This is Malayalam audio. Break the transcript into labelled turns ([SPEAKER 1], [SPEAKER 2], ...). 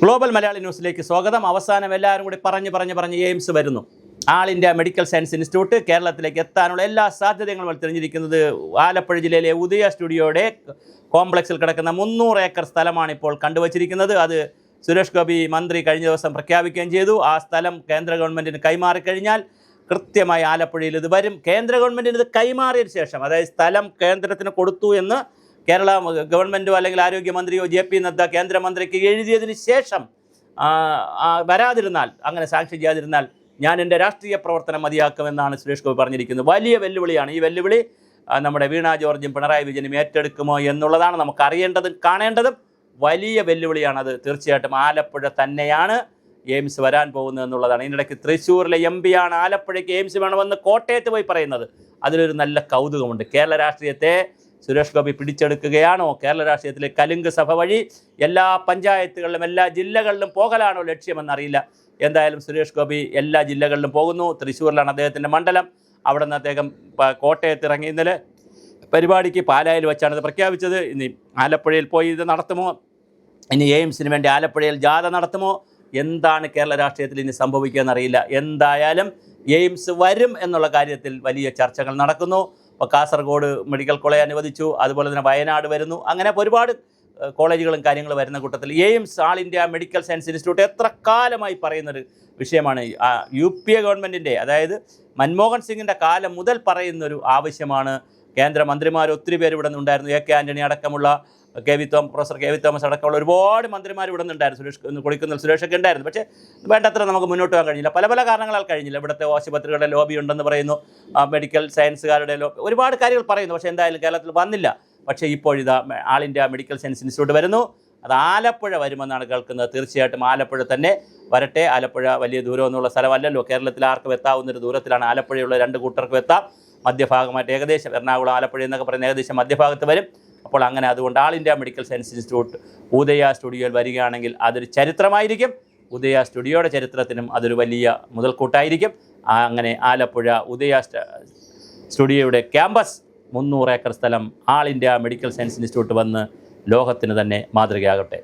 [SPEAKER 1] ഗ്ലോബൽ മലയാളി ന്യൂസിലേക്ക് സ്വാഗതം. അവസാനം എല്ലാവരും കൂടി പറഞ്ഞ് പറഞ്ഞ് പറഞ്ഞ് എയിംസ് വരുന്നു. All India medical science institute കേരളത്തിലേക്ക് എത്താനുള്ള എല്ലാ സാധ്യതകളും തിരഞ്ഞിരിക്കുന്നത് ആലപ്പുഴ ജില്ലയിലെ ഉദയ സ്റ്റുഡിയോയുടെ കോംപ്ലക്സിൽ കിടക്കുന്ന മുന്നൂറ് ഏക്കർ സ്ഥലമാണ് ഇപ്പോൾ കണ്ടുവച്ചിരിക്കുന്നത്. അത് സുരേഷ് ഗോപി മന്ത്രി കഴിഞ്ഞ ദിവസം പ്രഖ്യാപിക്കുകയും ചെയ്തു. ആ സ്ഥലം കേന്ദ്ര ഗവൺമെന്റിന് കൈമാറിക്കഴിഞ്ഞാൽ കൃത്യമായി ആലപ്പുഴയിൽ ഇത് വരും. കേന്ദ്ര ഗവൺമെന്റിന് ഇത് കൈമാറിയതിന് ശേഷം അതായത് സ്ഥലം കേന്ദ്രത്തിന് കൊടുത്തു എന്ന് കേരള ഗവൺമെന്റോ അല്ലെങ്കിൽ ആരോഗ്യമന്ത്രിയോ ജെ പി നദ്ദ കേന്ദ്രമന്ത്രിക്ക് എഴുതിയതിന് ശേഷം വരാതിരുന്നാൽ അങ്ങനെ സാങ്ഷൻ ചെയ്യാതിരുന്നാൽ ഞാൻ എന്റെ രാഷ്ട്രീയ പ്രവർത്തനം മതിയാക്കുമെന്നാണ് സുരേഷ് ഗോപി പറഞ്ഞിരിക്കുന്നത്. വലിയ വെല്ലുവിളിയാണ്. ഈ വെല്ലുവിളി നമ്മുടെ വീണ ജോർജും പിണറായി വിജയനും ഏറ്റെടുക്കുമോ എന്നുള്ളതാണ് നമുക്ക് അറിയേണ്ടതും കാണേണ്ടതും വലിയ വെല്ലുവിളിയാണ് അത് തീർച്ചയായിട്ടും ആലപ്പുഴ തന്നെയാണ് എയിംസ് വരാൻ പോകുന്നത് എന്നുള്ളതാണ്. ഇതിനിടയ്ക്ക് തൃശ്ശൂരിലെ എം പിയാണ് ആലപ്പുഴയ്ക്ക് എയിംസ് വേണമെന്ന് കോട്ടയത്ത് പോയി പറയുന്നത്. അതിലൊരു നല്ല കൗതുകമുണ്ട്. കേരള രാഷ്ട്രീയത്തെ സുരേഷ് ഗോപി പിടിച്ചെടുക്കുകയാണോ? കേരള രാഷ്ട്രീയത്തിലെ കലുങ്ക് സഭ വഴി എല്ലാ പഞ്ചായത്തുകളിലും എല്ലാ ജില്ലകളിലും പോകലാണോ ലക്ഷ്യമെന്നറിയില്ല. എന്തായാലും സുരേഷ് ഗോപി എല്ലാ ജില്ലകളിലും പോകുന്നു. തൃശ്ശൂരിലാണ് അദ്ദേഹത്തിന്റെ മണ്ഡലം. അവിടെ നിന്ന് അദ്ദേഹം കോട്ടയത്ത് ഇറങ്ങി ഇന്നലെ പരിപാടിക്ക് പാലായിൽ വെച്ചാണ് പ്രഖ്യാപിച്ചത്. ഇനി ആലപ്പുഴയിൽ പോയി ഇത് നടത്തുമോ? ഇനി എയിംസിന് വേണ്ടി ആലപ്പുഴയിൽ ജാഥ നടത്തുമോ? എന്താണ് കേരള രാഷ്ട്രീയത്തിൽ ഇനി സംഭവിക്കുക എന്നറിയില്ല എന്തായാലും എയിംസ് വരും എന്നുള്ള കാര്യത്തിൽ വലിയ ചർച്ചകൾ നടക്കുന്നു. ഇപ്പോൾ കാസർഗോഡ് മെഡിക്കൽ കോളേജ് അനുവദിച്ചു അതുപോലെ തന്നെ വയനാട് വരുന്നു. അങ്ങനെ ഒരുപാട് കോളേജുകളും കാര്യങ്ങളും വരുന്ന കൂട്ടത്തിൽ AIIMS all India medical science institute എത്ര കാലമായി പറയുന്നൊരു വിഷയമാണ് യു പി എ ഗവൺമെന്റിന്റെ അതായത് മൻമോഹൻ സിംഗിന്റെ കാലം മുതൽ പറയുന്നൊരു ആവശ്യമാണ്. കേന്ദ്രമന്ത്രിമാർ ഒത്തിരി പേര് ഇവിടെ നിന്നുണ്ടായിരുന്നു. എ കെ ആന്റണി അടക്കമുള്ള K V Thomas professor K V Thomas അടക്കമുള്ള ഒരുപാട് മന്ത്രിമാർ ഇവിടെ നിന്നുണ്ടായിരുന്നു. സുരേഷ് കൊടിക്കുന്നിൽ സുരേഷൊക്കെ ഉണ്ടായിരുന്നു. പക്ഷേ വേണ്ടത്ര നമുക്ക് മുന്നോട്ട് പോകാൻ കഴിഞ്ഞില്ല. പല പല കാരണങ്ങളാൽ കഴിഞ്ഞില്ല. ഇവിടുത്തെ ആശുപത്രികളുടെ ലോബി ഉണ്ടെന്ന് പറയുന്നു. മെഡിക്കൽ സയൻസുകാരുടെ ലോബി ഒരുപാട് കാര്യങ്ങൾ പറയുന്നു. പക്ഷേ എന്തായാലും കേരളത്തിൽ വന്നില്ല. പക്ഷേ ഇപ്പോഴിതാ all India medical science institute വരുന്നു. അത് ആലപ്പുഴ വരുമെന്നാണ് കേൾക്കുന്നത്. തീർച്ചയായിട്ടും ആലപ്പുഴ തന്നെ വരട്ടെ. ആലപ്പുഴ വലിയ ദൂരമൊന്നുള്ള സ്ഥലമല്ലല്ലോ. കേരളത്തിൽ ആർക്കും എത്താവുന്നൊരു ദൂരത്തിലാണ് ആലപ്പുഴയുള്ള രണ്ട് കൂട്ടർക്കും എത്താം. മധ്യഭാഗമായിട്ട് ഏകദേശം എറണാകുളം ആലപ്പുഴ എന്നൊക്കെ പറയുന്ന ഏകദേശം മധ്യഭാഗത്ത് വരും. അപ്പോൾ അങ്ങനെ അതുകൊണ്ട് all India medical science institute Udaya സ്റ്റുഡിയോയിൽ വരികയാണെങ്കിൽ അതൊരു ചരിത്രമായിരിക്കും. ഉദയ സ്റ്റുഡിയോയുടെ ചരിത്രത്തിനും അതൊരു വലിയ മുതൽക്കൂട്ടായിരിക്കും. അങ്ങനെ ആലപ്പുഴ ഉദയ സ്റ്റുഡിയോയുടെ ക്യാമ്പസ് മുന്നൂറ് ഏക്കർ സ്ഥലം all India medical science institute വന്ന് ലോകത്തിന് തന്നെ മാതൃകയാകട്ടെ.